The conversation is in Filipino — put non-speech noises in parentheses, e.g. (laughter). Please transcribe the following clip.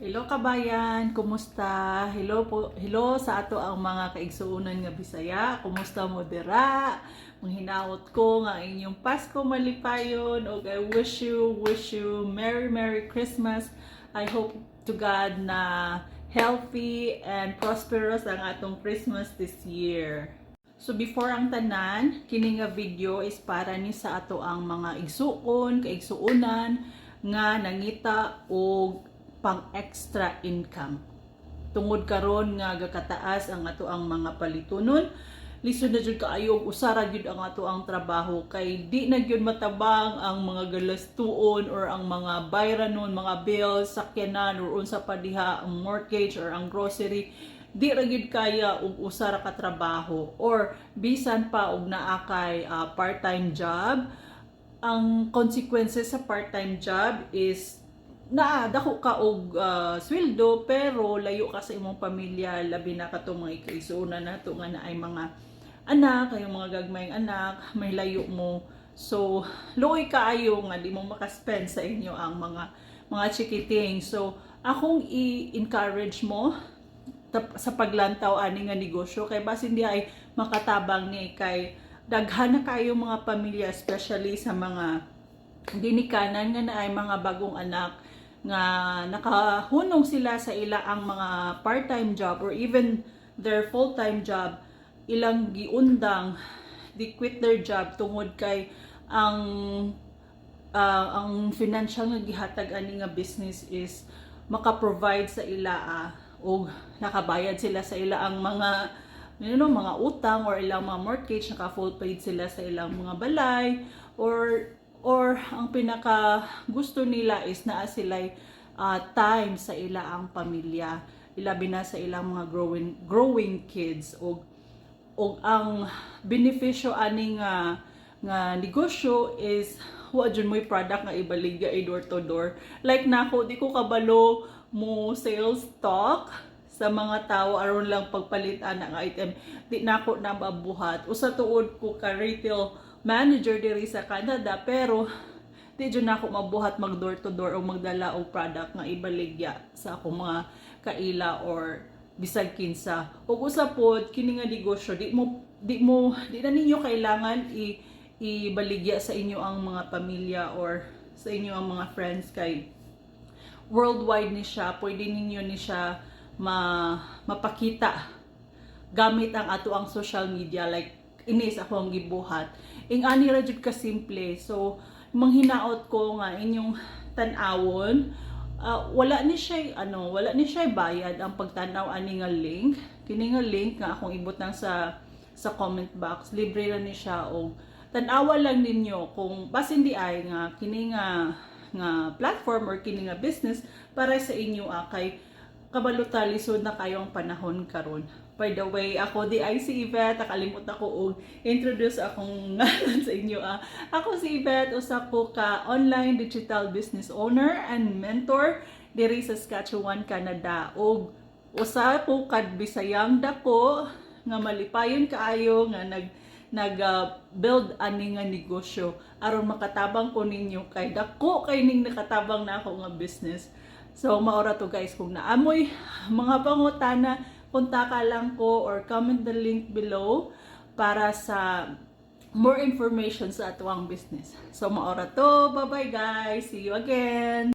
Hello kabayan, kumusta? Hello po, hello sa ato ang mga kaigsuunan nga Bisaya. Kumusta mo dira? Manghinaot ko nga inyong Pasko malipayon ug I wish you, wish you Merry Merry Christmas. I hope to God na healthy and prosperous ang atong Christmas this year. So before ang tanan, kini nga video is para ni sa ato ang mga igsuon, kaigsuunan nga nangita og pang extra income. Tungod karon nga gakataas ang ato ang mga palitunon, lisod na jud kaayo og usara jud ang ato ang trabaho kay di na gyud matabang ang mga galastuon or ang mga bayranon, mga bills, sakyanan or unsa pa diha ang mortgage or ang grocery di ra gyud kaya og usara ka trabaho or bisan pa og naakay ah, part-time job ang consequences sa part-time job is na dako ka og ah, sweldo pero layo ka sa imong pamilya labi na katong mga ikaisunan nato nga na ay mga anak kayong mga gagmayng anak may layo mo. So luoy kaayo nga di mo makaspend sa inyo ang mga mga chikiting. So akong i-encourage mo sa paglantaw ani nga negosyo. Kay basin di ay makatabang ni kay daghan na kayo mga pamilya especially sa mga ginikanan nga na ay mga bagong anak nga nakahunong sila sa ila ang mga part-time job or even their full-time job ilang giundang di quit their job tungod kay ang ah, ang financial nga gihatag ani nga business is maka-provide sa ila ah, o nakabayad sila sa ila ang mga you know, mga utang or ilang mga mortgage, naka full paid sila sa ilang mga balay or or ang pinaka gusto nila is naa sila time sa ila ang pamilya. Ilabi na sa ilang mga growing growing kids. O o ang benepisyo ani nga nga negosyo is wa jud mo'y product nga ibaligya i door to door. Like nako di ko kabalo mo sales talk sa mga tao aron lang pagpalitan ng item. Di nako na mabuhat. Usa tuod ko ka retail manager diri sa Canada pero di jud nako mabuhat mag door to door o magdala og product nga ibaligya sa akong mga kaila or bisag kinsa. Ug usa pod kini nga negosyo di mo di mo di na ninyo kailangan i ibaligya sa inyo ang mga pamilya or sa inyo ang mga friends kay worldwide ni siya. Pwede ninyo ni siya ma mapakita gamit ang ato ang social media like inis ako ang gibuhat. Ing ani ra jud ka simple. So manghinaot ko nga inyong tan-awon. Ah, wala ni siya ano wala ni siya bayad ang pagtanaw ani nga link. Kini nga link nga akong ibutang sa sa comment box. Libre ra ni siya og tan-awa lang ninyo kung basin di ay nga kini nga nga platform or kini nga business para sa inyo ah, kay kabaluta lisod na kayo ang panahon karon. By the way, ako di ay si Yvette, nakalimot ako og introduce akong (laughs) ngalan sa inyo ah. Ako si Yvette, usa ko ka online digital business owner and mentor diri sa Saskatchewan, Canada. Og usa ko kad Bisayang dako nga malipayon kaayo nga nag nag ah, build ani nga negosyo aron makatabang ko ninyo kay dako kay ning nakatabang na ako nga business So, maora to guys, kung naamoy mga pangutana, kontak lang ko or comment the link below para sa more information sa atuang business. So, maora to. Bye-bye guys. See you again.